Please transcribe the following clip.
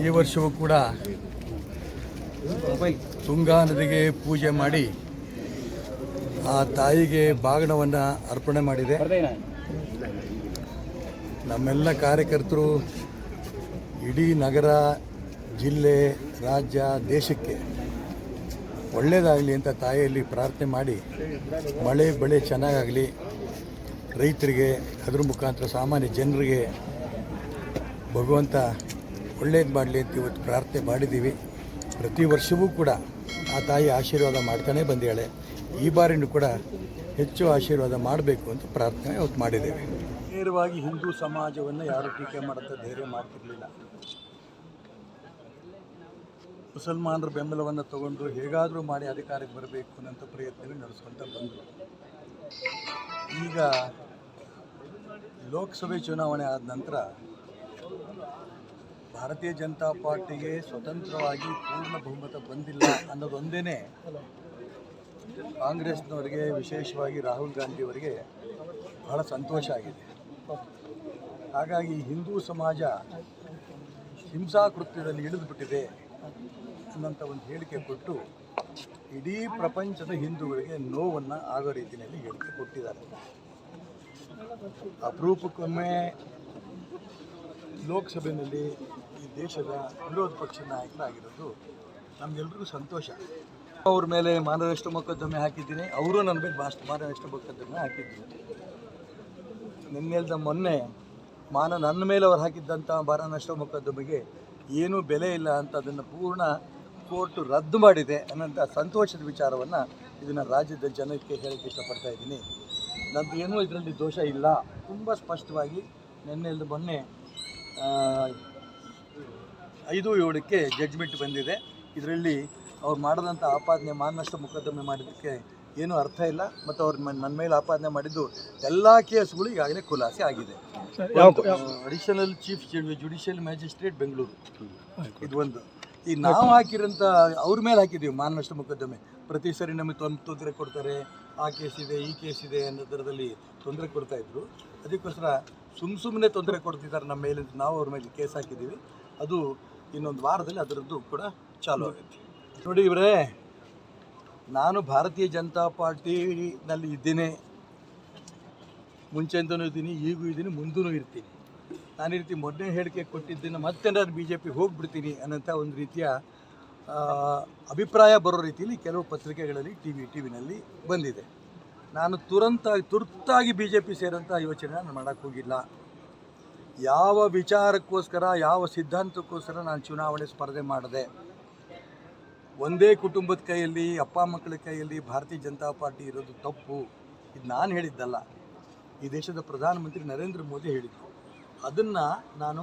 ಈ ವರ್ಷವೂ ಕೂಡ ತುಂಗಾ ನದಿಗೆ ಪೂಜೆ ಮಾಡಿ ಆ ತಾಯಿಗೆ ಬಾಗಣವನ್ನು ಅರ್ಪಣೆ ಮಾಡಿದೆ. ನಮ್ಮೆಲ್ಲ ಕಾರ್ಯಕರ್ತರು ಇಡೀ ನಗರ, ಜಿಲ್ಲೆ, ರಾಜ್ಯ, ದೇಶಕ್ಕೆ ಒಳ್ಳೆಯದಾಗಲಿ ಅಂತ ತಾಯಿಯಲ್ಲಿ ಪ್ರಾರ್ಥನೆ ಮಾಡಿ, ಮಳೆ, ಬೆಳೆ ಚೆನ್ನಾಗಾಗಲಿ, ರೈತರಿಗೆ, ಅದ್ರ ಮುಖಾಂತರ ಸಾಮಾನ್ಯ ಜನರಿಗೆ ಭಗವಂತ ಒಳ್ಳೇದು ಮಾಡಲಿ ಅಂತ ಇವತ್ತು ಪ್ರಾರ್ಥನೆ ಮಾಡಿದ್ದೀವಿ. ಪ್ರತಿ ವರ್ಷವೂ ಕೂಡ ಆ ತಾಯಿ ಆಶೀರ್ವಾದ ಮಾಡ್ತಾನೆ ಬಂದಿದ್ದಾಳೆ. ಈ ಬಾರಿನೂ ಕೂಡ ಹೆಚ್ಚು ಆಶೀರ್ವಾದ ಮಾಡಬೇಕು ಅಂತ ಪ್ರಾರ್ಥನೆ ಇವತ್ತು ಮಾಡಿದ್ದೇವೆ. ನೇರವಾಗಿ ಹಿಂದೂ ಸಮಾಜವನ್ನು ಯಾರು ಟೀಕೆ ಮಾಡುತ್ತೆ ಧೈರ್ಯ ಮಾಡ್ತಿರಲಿಲ್ಲ. ಮುಸಲ್ಮಾನರ ಬೆಂಬಲವನ್ನು ತಗೊಂಡು ಹೇಗಾದರೂ ಮಾಡಿ ಅಧಿಕಾರಕ್ಕೆ ಬರಬೇಕು ಅನ್ನೋಂಥ ಪ್ರಯತ್ನ ನಡೆಸ್ಕೊಂತ ಬಂದರು. ಈಗ ಲೋಕಸಭೆ ಚುನಾವಣೆ ಆದ ನಂತರ ಭಾರತೀಯ ಜನತಾ ಪಾರ್ಟಿಗೆ ಸ್ವತಂತ್ರವಾಗಿ ಪೂರ್ಣ ಬಹುಮತ ಬಂದಿಲ್ಲ ಅನ್ನೋದೊಂದೇ ಕಾಂಗ್ರೆಸ್ನವರಿಗೆ, ವಿಶೇಷವಾಗಿ ರಾಹುಲ್ ಗಾಂಧಿಯವರಿಗೆ ಬಹಳ ಸಂತೋಷ ಆಗಿದೆ. ಹಾಗಾಗಿ ಹಿಂದೂ ಸಮಾಜ ಹಿಂಸಾಕೃತ್ಯದಲ್ಲಿ ಇಳಿದುಬಿಟ್ಟಿದೆ ಅನ್ನೋಂಥ ಒಂದು ಹೇಳಿಕೆ ಕೊಟ್ಟು ಇಡೀ ಪ್ರಪಂಚದ ಹಿಂದೂಗಳಿಗೆ ನೋವನ್ನು ಆಗೋ ರೀತಿಯಲ್ಲಿ ಹೇಳಿಕೆ ಕೊಟ್ಟಿದ್ದಾರೆ. ಅಪರೂಪಕ್ಕೊಮ್ಮೆ ಲೋಕಸಭೆಯಲ್ಲಿ ಈ ದೇಶದ ವಿರೋಧ ಪಕ್ಷ ನಾಯಕರಾಗಿರೋದು ನಮಗೆಲ್ರಿಗೂ ಸಂತೋಷ. ಅವ್ರ ಮೇಲೆ ಮಾನನಷ್ಟ ಮೊಕದ್ದಮೆ ಹಾಕಿದ್ದೀನಿ, ಅವರು ನನ್ನ ಮೇಲೆ ಮಾಸ್ಟ್ ಮಾನನಷ್ಟ ಮೊಕದ್ದಮೆ ಹಾಕಿದ್ದೀನಿ. ನಿನ್ನೆಲ್ದ ಮೊನ್ನೆ ಮಾನ ನನ್ನ ಮೇಲೆ ಅವ್ರು ಹಾಕಿದ್ದಂಥ ಮಾನನಷ್ಟ ಮೊಕದ್ದಮೆಗೆ ಏನೂ ಬೆಲೆ ಇಲ್ಲ ಅಂತ ಅದನ್ನು ಪೂರ್ಣ ಕೋರ್ಟ್ ರದ್ದು ಮಾಡಿದೆ ಅನ್ನೋಂಥ ಸಂತೋಷದ ವಿಚಾರವನ್ನು ಇದನ್ನು ರಾಜ್ಯದ ಜನಕ್ಕೆ ಹೇಳಕ್ಕೆ ಇಷ್ಟಪಡ್ತಾ ಇದ್ದೀನಿ. ನಂದು ಏನೂ ಇದರಲ್ಲಿ ದೋಷ ಇಲ್ಲ. ತುಂಬ ಸ್ಪಷ್ಟವಾಗಿ ನೆನ್ನೆ ಮೊನ್ನೆ ಐದು ಏಳಕ್ಕೆ ಜಡ್ಜ್ಮೆಂಟ್ ಬಂದಿದೆ. ಇದರಲ್ಲಿ ಅವ್ರು ಮಾಡಿದಂಥ ಆಪಾದನೆ ಮಾನನಷ್ಟ ಮೊಕದ್ದಮೆ ಮಾಡಿದ್ದಕ್ಕೆ ಏನೂ ಅರ್ಥ ಇಲ್ಲ. ಮತ್ತು ಅವ್ರು ನನ್ನ ಮೇಲೆ ಆಪಾದನೆ ಮಾಡಿದ್ದು ಎಲ್ಲ ಕೇಸ್ಗಳು ಈಗಾಗಲೇ ಖುಲಾಸೆ ಆಗಿದೆ. Additional chief judicial magistrate Bengaluru ಇದು ಒಂದು. ಈಗ ನಾವು ಹಾಕಿರೋಂಥ ಅವ್ರ ಮೇಲೆ ಹಾಕಿದ್ದೀವಿ ಮಾನನಷ್ಟ ಮೊಕದ್ದಮೆ. ಪ್ರತಿ ಸರಿ ನಮಗೆ ತೊಂದ್ ತೊಂದರೆ ಕೊಡ್ತಾರೆ ಆ ಕೇಸ್ ಇದೆ ಈ ಕೇಸ್ ಇದೆ ಅನ್ನೋ ಥರದಲ್ಲಿ ತೊಂದರೆ ಕೊಡ್ತಾ ಇದ್ರು. ಅದಕ್ಕೋಸ್ಕರ ಸುಮ್ ಸುಮ್ಮನೆ ತೊಂದರೆ ಕೊಡ್ತಿದ್ದಾರೆ ನಮ್ಮ ಮೇಲೆ ನಾವು ಅವ್ರ ಮೇಲೆ ಕೇಸ್ ಹಾಕಿದ್ದೀವಿ. ಅದು ಇನ್ನೊಂದು ವಾರದಲ್ಲಿ ಅದರದ್ದು ಕೂಡ ಚಾಲು ಆಗುತ್ತೆ. ನೋಡಿ ಇವರೇ, ನಾನು ಭಾರತೀಯ ಜನತಾ ಪಾರ್ಟಿನಲ್ಲಿ ಇದ್ದೇನೆ. ಮುಂಚೆಯಿಂದನೂ ಇದ್ದೀನಿ, ಈಗೂ ಇದ್ದೀನಿ ಮುಂದೂ ಇರ್ತೀನಿ. ನಾನು ಈ ರೀತಿ ಮೊದಲನೇ ಹೇಳಿಕೆ ಕೊಟ್ಟಿದ್ದನ್ನು ಮತ್ತೆ ನಾನು ಬಿ ಜೆ ಪಿ ಹೋಗ್ಬಿಡ್ತೀನಿ ಅನ್ನೋಂಥ ಒಂದು ರೀತಿಯ ಅಭಿಪ್ರಾಯ ಬರೋ ರೀತಿಯಲ್ಲಿ ಕೆಲವು ಪತ್ರಿಕೆಗಳಲ್ಲಿ ಟಿ ವಿ ಟಿ ವಿನಲ್ಲಿ ಬಂದಿದೆ. ನಾನು ತುರಂತ ತುರ್ತಾಗಿ ಬಿ ಜೆ ಪಿ ಸೇರೋಂಥ ಯೋಚನೆ ನಾನು ಮಾಡೋಕ್ಕೆ ಹೋಗಿಲ್ಲ. ಯಾವ ವಿಚಾರಕ್ಕೋಸ್ಕರ, ಯಾವ ಸಿದ್ಧಾಂತಕ್ಕೋಸ್ಕರ ನಾನು ಚುನಾವಣೆ ಸ್ಪರ್ಧೆ ಮಾಡಿದೆ ಒಂದೇ ಕುಟುಂಬದ ಕೈಯಲ್ಲಿ, ಅಪ್ಪ ಮಕ್ಕಳ ಕೈಯಲ್ಲಿ ಭಾರತೀಯ ಜನತಾ ಪಾರ್ಟಿ ಇರೋದು ತಪ್ಪು. ಇದು ನಾನು ಹೇಳಿದ್ದಲ್ಲ. ಈ ದೇಶದ ಪ್ರಧಾನಮಂತ್ರಿ ನರೇಂದ್ರ ಮೋದಿ ಹೇಳಿದ್ದು ಅದನ್ನು ನಾನು